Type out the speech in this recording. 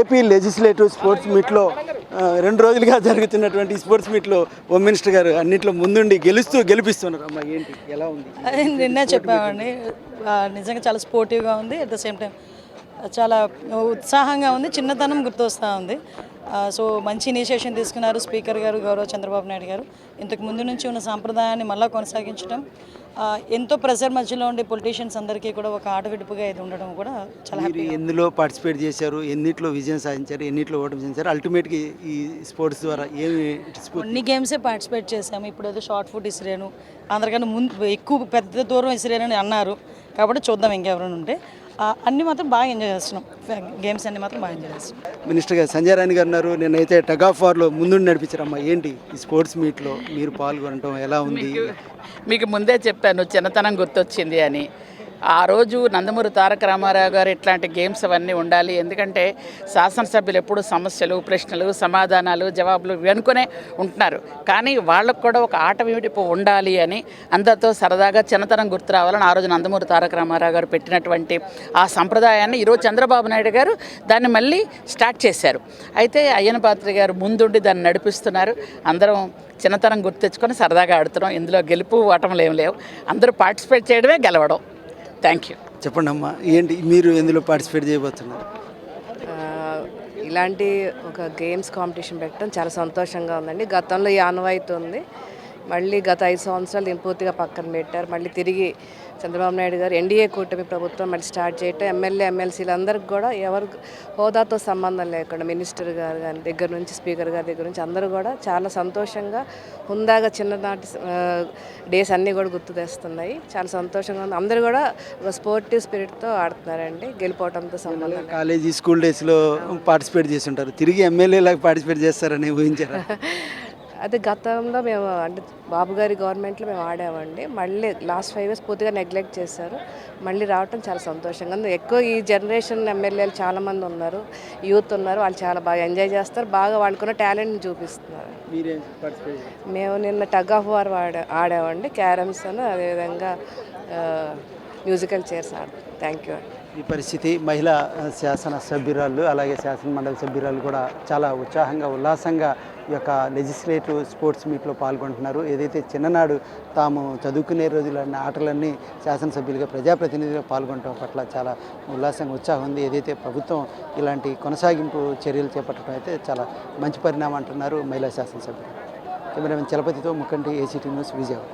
AP legislative sports మీట్లో రెండు రోజులుగా జరుగుతున్నటువంటి స్పోర్ట్స్ మీట్లో హోమ్ మినిస్టర్ గారు అన్నింటిలో ముందుండి గెలుస్తూ గెలిపిస్తున్నారు. అమ్మ ఏంటి? ఎలా ఉంది? నిన్నే చెప్పామండి. నిజంగా చాలా స్పోర్టివ్గా ఉంది. అట్ ద సేమ్ టైం చాలా ఉత్సాహంగా ఉంది చిన్నతనం గుర్తొస్తూ ఉంది. సో మంచి ఇనిషియేషన్ తీసుకున్నారు స్పీకర్ గారు గౌరవ చంద్రబాబు నాయుడు గారు. ఇంతకు ముందు నుంచి ఉన్న సాంప్రదాయాన్ని మళ్ళీ కొనసాగించడం ఎంతో ప్రెజర్ మధ్యలో ఉండే పొలిటీషియన్స్ అందరికీ కూడా ఒక ఆట విడుపుగా ఇది ఉండడం కూడా చాలా మీరు ఎందులో పార్టిసిపేట్ చేశారు ఎన్నిట్లో విజయం సాధించారు ఎన్నిట్లో ఓటమి సాధించారు అల్టిమేట్గా ఈ స్పోర్ట్స్ ద్వారా ఏమి అన్ని గేమ్సే పార్టిసిపేట్ చేసాము ఇప్పుడు ఏదో షార్ట్ ఫుట్ ఇసిరాను అందరికన్నా ముందు ఎక్కువ పెద్ద దూరం ఇసిరానని అన్నారు. కాబట్టి చూద్దాం ఇంకెవరైనా ఉంటే. అన్ని మాత్రం బాగా ఎంజాయ్ చేస్తున్నాం. గేమ్స్ అన్ని మాత్రం బాగా ఎంజాయ్ చేస్తున్నాం. మినిస్టర్ గారు సంజయ్ రాణి గారు ఉన్నారు. నేనైతే టగ్ ఆఫ్ వార్లో ముందుండి నడిపించారమ్మా. ఏంటి ఈ స్పోర్ట్స్ మీట్లో మీరు పాల్గొనడం ఎలా ఉంది? మీకు ముందే చెప్పాను చిన్నతనం గుర్తొచ్చింది అని. ఆ రోజు నందమూరి తారక రామారావు గారు ఇట్లాంటి గేమ్స్ అవన్నీ ఉండాలి. ఎందుకంటే శాసనసభ్యులు ఎప్పుడు సమస్యలు ప్రశ్నలు సమాధానాలు జవాబులు వెనుకొనే ఉంటున్నారు. కానీ వాళ్ళకు కూడా ఒక ఆట విడిపు ఉండాలి అని అందరితో సరదాగా చిన్నతనం గుర్తు రావాలని ఆ రోజు నందమూరి తారక రామారావు గారు పెట్టినటువంటి ఆ సంప్రదాయాన్ని ఈరోజు చంద్రబాబు నాయుడు గారు దాన్ని మళ్ళీ స్టార్ట్ చేశారు. అయితే అయ్యన పాత్రి గారు ముందుండి దాన్ని నడిపిస్తున్నారు. అందరం చిన్నతనం గుర్తు తెచ్చుకొని సరదాగా ఆడుతున్నాం. ఇందులో గెలుపు ఓటములు ఏం లేవు. అందరూ పార్టిసిపేట్ చేయడమే గెలవడం. థ్యాంక్ యూ చెప్పండి అమ్మా ఏంటి మీరు ఎందులో పార్టిసిపేట్ చేయబోతున్నారు? ఇలాంటి ఒక గేమ్స్ కాంపిటీషన్ పెట్టడం చాలా సంతోషంగా ఉందండి. గతంలో ఈ ఆనవాయితీ ఉంది. మళ్ళీ గత ఐదు సంవత్సరాలు దీన్ని పూర్తిగా పక్కన పెట్టారు. మళ్ళీ తిరిగి చంద్రబాబు నాయుడు గారు ఎన్డీఏ కూటమి ప్రభుత్వం మళ్ళీ స్టార్ట్ చేయటం ఎమ్మెల్యే ఎమ్మెల్సీలు అందరికి కూడా ఎవరు హోదాతో సంబంధం లేకుండా మినిస్టర్ గారు కానీ దగ్గర నుంచి స్పీకర్ గారి దగ్గర నుంచి అందరూ కూడా చాలా సంతోషంగా హుందాగా చిన్ననాటి డేస్ అన్నీ కూడా గుర్తు తెస్తున్నాయి. చాలా సంతోషంగా ఉంది. అందరూ కూడా ఒక స్పోర్టివ్ స్పిరిట్తో ఆడుతున్నారండి. గెలిపోవడంతో సంబంధం. కాలేజీ స్కూల్ డేస్లో పార్టిసిపేట్ చేసి ఉంటారు. తిరిగి ఎమ్మెల్యేలాగా పార్టిసిపేట్ చేస్తారని ఊహించారా? అదే గతంలో మేము అంటే బాబు గారి గవర్నమెంట్లో మేము ఆడామండి. మళ్ళీ లాస్ట్ ఫైవ్ ఇయర్స్ పూర్తిగా నెగ్లెక్ట్ చేశారు. మళ్ళీ రావటం చాలా సంతోషంగా ఉంది. ఎక్కువ ఈ జనరేషన్ ఎమ్మెల్యేలు చాలామంది ఉన్నారు. యూత్ ఉన్నారు. వాళ్ళు చాలా బాగా ఎంజాయ్ చేస్తారు. బాగా వాళ్ళకున్న టాలెంట్ని చూపిస్తున్నారు. మేము నిన్న టగ్ ఆఫ్ వార్ ఆడా ఆడామండి. క్యారమ్స్ అని అదేవిధంగా మ్యూజికల్ చైర్స్ ఆడాం. థ్యాంక్ యూ అండి ఈ పరిస్థితి మహిళా శాసన సభ్యురాలు అలాగే శాసన మండలి సభ్యురాలు కూడా చాలా ఉత్సాహంగా ఉల్లాసంగా ఈ యొక్క లెజిస్లేటివ్ స్పోర్ట్స్ మీట్లో పాల్గొంటున్నారు. ఏదైతే చిన్ననాడు తాము చదువుకునే రోజులన్న ఆటలన్నీ శాసనసభ్యులుగా ప్రజాప్రతినిధులుగా పాల్గొనడం పట్ల చాలా ఉల్లాసంగా ఉత్సాహం ఉంది. ఏదైతే ప్రభుత్వం ఇలాంటి కొనసాగింపు చర్యలు చేపట్టడం అయితే చాలా మంచి పరిణామం అంటున్నారు మహిళా శాసనసభ్యులు కెమెరామెన్ చలపతితో ముఖంటి ఏసీటీ న్యూస్ విజయవాడ.